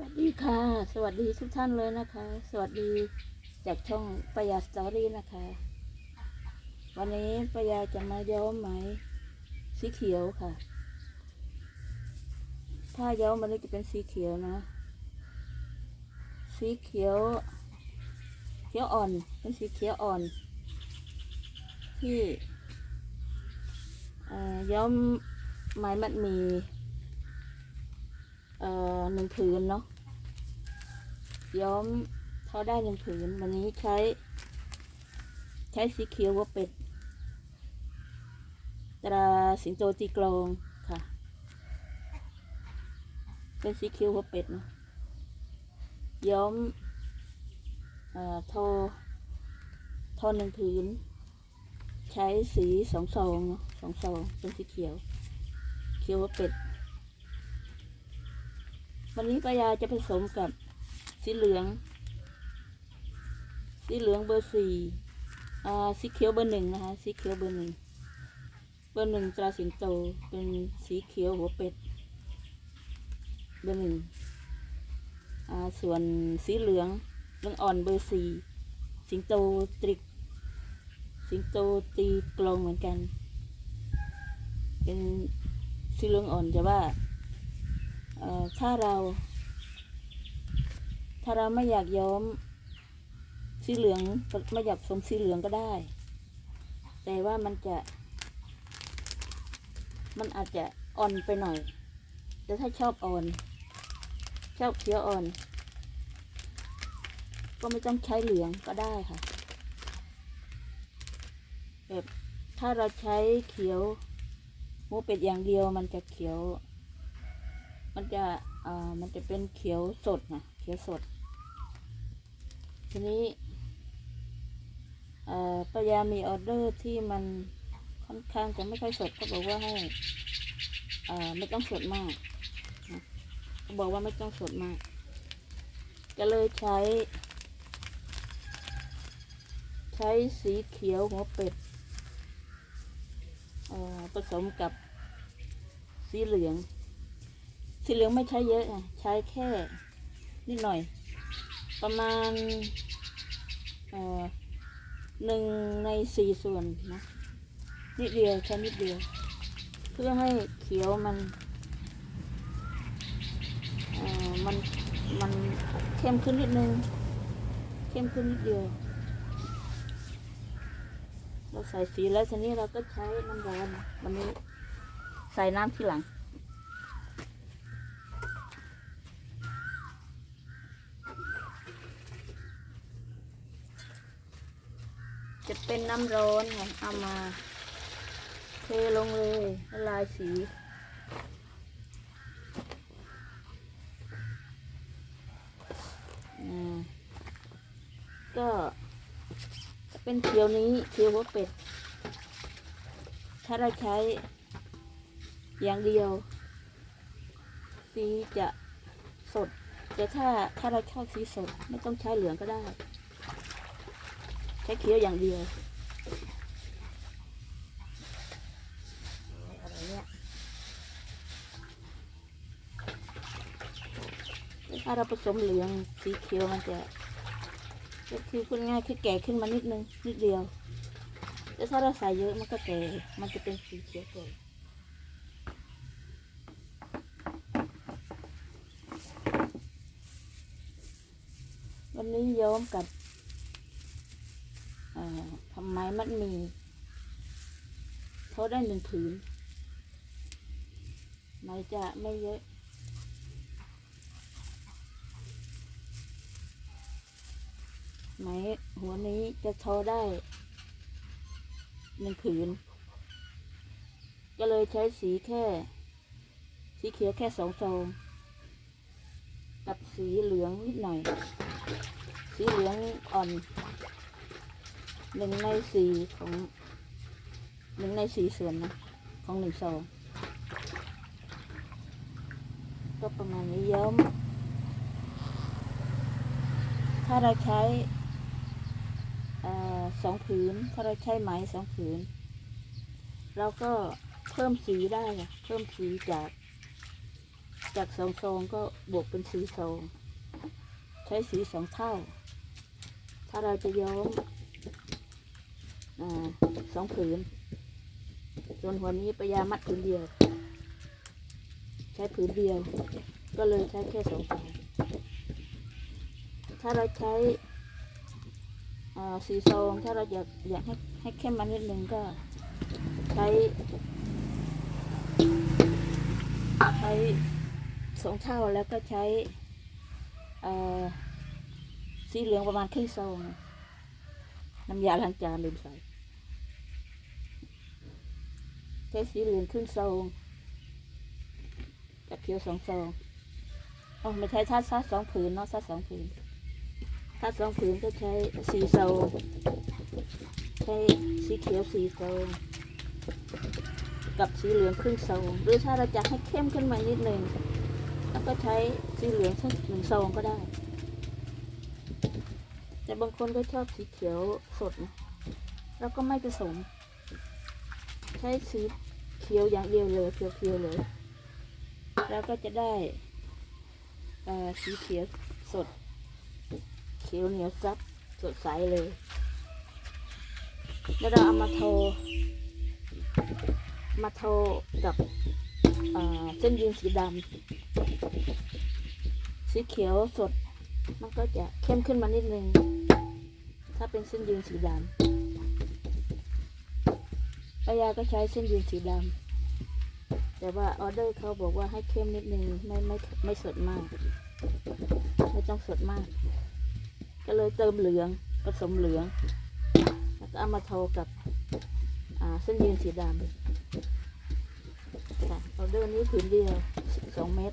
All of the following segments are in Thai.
วัสดีค่ะ สวัสดีทุกท่านเลยนะคะ สวัสดีจากช่องประหยัดสตอรี่นะคะ วันนี้ประหยัดจะมาย้อมไหมสีเขียวค่ะผ้าย้อมวันจะเป็นสีเขียวนะ สีเขียว เขียวอ่อน เป็นสีเขียวอ่อน ที่ย้อมไหมมัดหมีหนึ่งผืนเนาะ ย้อมเขาได้หนึ่งผืนวันนี้ใช้ ใช้สีเขียวหัวเป็ด ตราสิงโตตีกลองค่ะ เป็นสีเขียวหัวเป็ดนะย้อมอ่อโทอทอหนึ่งผืน ใช้สีสองซองสองซองเป็นสีเขียว เขียวหัวเป็ด วันนี้ปายาจะผสมกับ สีเหลือง สีเหลืองเบอร์สี่อ่าสีเขียวเบอร์หนึ่งนะคะ สีเขียวเบอร์หนึ่งเบอร์หนึ่งตราสิงโตเป็นสีเขียวหัวเป็ด เบอร์หนึ่งอ่าส่วนสีเหลืองเหลืองอ่อนเบอร์สี่สิงโตตริก สิงโตตีกลองเหมือนกัน เป็นสีเหลืองอ่อนจะว่าถ้าเรา ถ้าเราไม่อยากย้อมสีเหลืองไม่อยากสมสีเหลืองก็ได้ แต่ว่ามันจะ มันอาจจะอ่อนไปหน่อย แต่ถ้าชอบอ่อน ชอบเขียวอ่อน ก็ไม่ต้องใช้เหลืองก็ได้ค่ะแบบถ้าเราใช้เขียวหมูเป็ดอย่างเดียวมันจะเขียว มันจะอ่ามันจะเป็นเขียวสดนะเขียวสด ทีนี้ปยามีออเดอร์ที่มันค่อนข้างจะไม่ค่อยสดก็บอกว่าให้ไม่ต้องสดมากเขาบอกว่าไม่ต้องสดมาก ก็เลยใช้ ใช้สีเขียวหัวเป็ดผสมกับสีเหลือง สีเหลืองไม่ใช้เยอะอะใช้แค่นิดหน่อย ประมาณหนึ่งในสี่ส่วนนะนิดเดียวแค่นิดเดียว เพื่อให้เขียวมันมันมันเข้มขึ้นนิดนึง เข้มขึ้นนิดเดียว เราใส่สีแล้วทีนี้เราก็ใช้น้ำร้อนวันนี้ใส่น้ำที่หลัง จะเป็ น้ำร้อนค่ะเอามา เทลงเลยละลายสีก็เป็นเขียวนี้เขียวหัวเป็ด ถ้าเราใช้อย่างเดียว สีจะสด แต่ถ้าถ้าเราชอบสีสด ไม่ต้องใช้เหลืองก็ได้ ใช้เคี้ยวอย่างเดียวอะไรเนี่ยถ้าเราผสมเหลืองสีเขียวมันจะก็คือพูดง่ายคือแก่ขึ้นมานิดนึงนิดเดียวแต่ถ้าเราใส่เยอะมันก็แก่ มันจะเป็นสีเขียวแก่วันนี้ย้อมกับทำไมมันมีเขาได้หนึ่งผืนไม่จะไม่เยอะ ไหมหัวนี้จะทอได้หนึ่งผืน ก็เลยใช้สีแค่ สีเขียวแค่สองซองกับสีเหลืองนิดหน่อย สีเหลืองอ่อนหนึ่งในสี่ของหนึ่งในสี่ส่วนนะของหนึ่งซองก็ประมาณนี้ย้อมถ้าเราใช้ สองผืนถ้าเราใช้ไหมสองผืนเราก็เพิ่มสีได้เพิ่มสีจาก จากสองซองก็บวกเป็นสีซองใช้สีสองเท่า ถ้าเราจะย้อมอาสองผืนส่วนหัวนี้ปยามัดผืนเดียว ใช้ผืนเดียว ก็เลยใช้แค่สองผืนถ้าเราใช้ สีซองถ้าเราอยากอยากให้ให้เข้มมานิดนึงก็ใช้ใช้สองเท่าแล้วก็ใช้สีเหลืองประมาณครึ่งซองน้ำยาล้างจานลืมใส่ใช้สีเหลืองครึ่งซองกับเขียวสองซองอ๋อไม่ใช่ถ้าซัดสองผืนเนาะซัดสองผืน ถ้าสองผืนก็ใช้สีซองใช้สีเขียวสีซองกับสีเหลืองครึ่งซองหรือถ้าเราจะให้เข้มขึ้นมานิดนึงแล้วก็ใช้สีเหลืองสักหนึ่งซองก็ได้ แต่บางคนก็ชอบสีเขียวสดนะแล้วก็ไม่ผสม ใช้สีเขียวอย่างเดียวเลยเพียวๆเลย แล้วก็จะได้สีเขียวสด ขียวเหนียวซับสดใสเลย แล้วเราเอามาโทมาโทกับเส้นยืนสีดำสีเขียวสด มันก็จะเข้มขึ้นมานิดนึง ถ้าเป็นเส้นยืนสีดำปายาก็ใช้เส้นยืนสีดำแต่ว่าออเดอร์เขาบอกว่าให้เข้มนิดนึงไม่ไม่ไม่สดมาก ไม่ต้องสดมาก ก็เลยเติมเหลืองผสมเหลือง แล้วก็เอามาโทกับเส้นยืนสีดำค่ะออเดอร์นี้ผืนเดียวสองเม็ด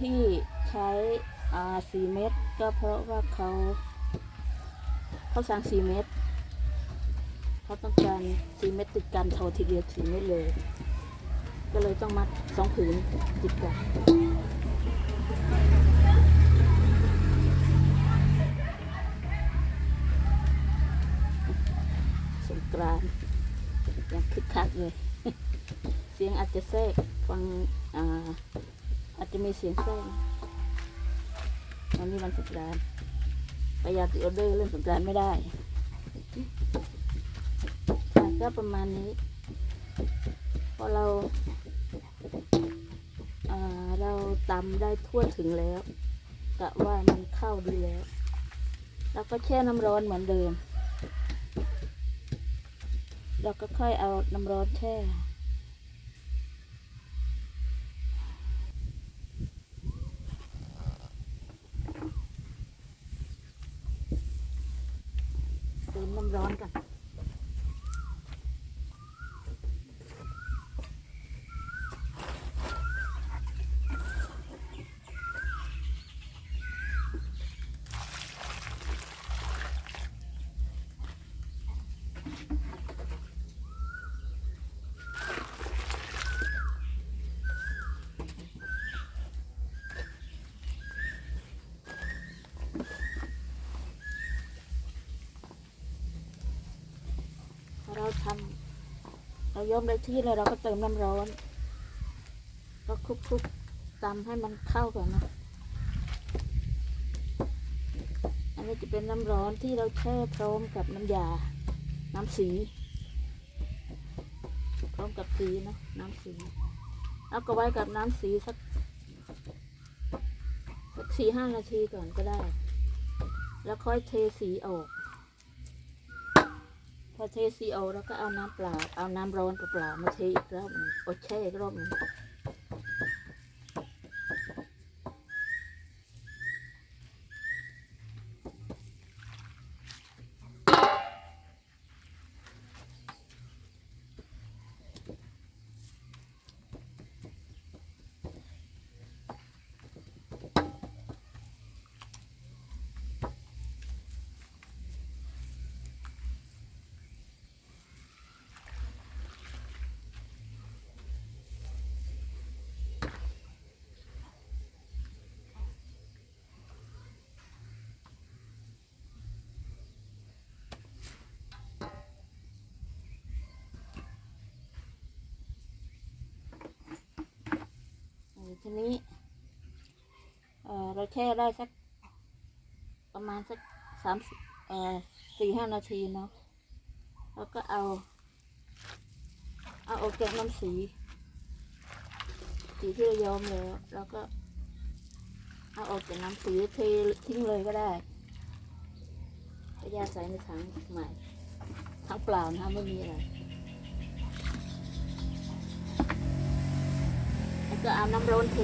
ที่ใช้สี่เม็ดก็เพราะว่าเขาเขาสั่งสี่เม็ดเขาต้องการสี่เม็ดติดกันโททีเดียวสี่เม็ดเลย ก็เลยต้องมัดสองผืนติดกัน กรานยังคึกคักเลย เสียงอาจจะแทรกฟังอ่าอาจจะมีเสียงแทรกวันนี้วันสงกรานต์ประหยัดออเดอร์เรื่องสงกรานไม่ได้ก็ประมาณนี้ พอเราอ่าเราตำได้ทั่วถึงแล้วกะว่ามันเข้าดีแล้วเราก็แช่น้ำร้อนเหมือนเดิม เราก็ค่อยเอาน้ำร้อนแช่ เติมน้ำร้อนกัน พอเรา ทำเราย้อมได้ที่แล้วเราก็เติมน้ำร้อนก็คลุกๆตำให้มันเข้าก่อนนะอันนี้จะเป็นน้ำร้อนที่เราแช่พร้อมกับน้ำยา น้ำสี พร้อมกับสีนะน้ำสีแล้วก็ไว้กับน้ำสีสักสักสี่ห้านาทีก่อนก็ได้ แล้วค่อยเทสีออก พอเทซีโอแล้วก็เอาน้ำเปล่า เอาน้ำร้อนเปล่ามาเทอีกรอบหนึงโอแช่อีกรอบหนึง ทีนี้เออเราแช่ได้สักประมาณสักสามเออสี่ห้านาทีเนาะแล้วก็เอา เอาออกจากน้ำสี สีที่เราย้อมแล้วแล้วก็ เอาออกจากน้ำสีเททิ้งเลยก็ได้ก็ยาใส่ในถังใหม่ถังเปล่านะไม่มีอะไร เก็อาน้ำร้อนเท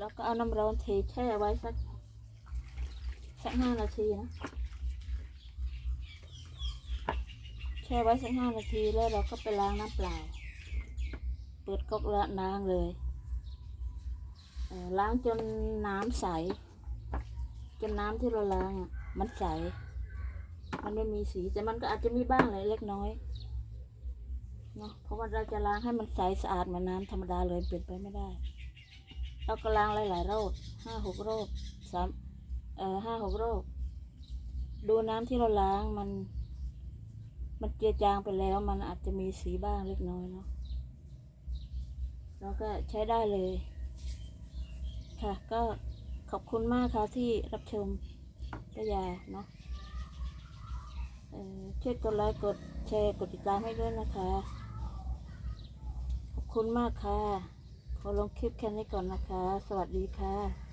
แล้วก็เอาน้ำร้อนเทแช่ไว้สักสักห้านาทีนะ แช่ไว้สักห้านาทีแล้วเราก็ไปล้างน้ำเปล่า เปิดก๊อกละล้างเลยเล้างจนน้ำใส จนน้ำที่เราล้างอะมันใส มันไม่มีสีแต่มันก็อาจจะมีบ้างเลยเล็กน้อยเนาะเพราะว่าเราจะล้างให้มันใสสะอาดเหมือนน้ำธรรมดาเลยเปลี่ยนไปไม่ได้ เราก็ล้างหลายๆรอบห้าหกรอบสามเอ่อห้าหกรอบดูน้ำที่เราล้างมัน มันเจือจางไปแล้ว มันอาจจะมีสีบ้างเล็กน้อยเนาะเราก็ใช้ได้เลย ค่ะ ก็ขอบคุณมากค่ะที่รับชมก็ยาเนาะเอ่อช่วยกดไลค์กดแชร์กดติดตามให้ด้วยนะคะ ขอบคุณมากค่ะ ขอลงคลิปแค่นี้ก่อนนะคะ สวัสดีค่ะ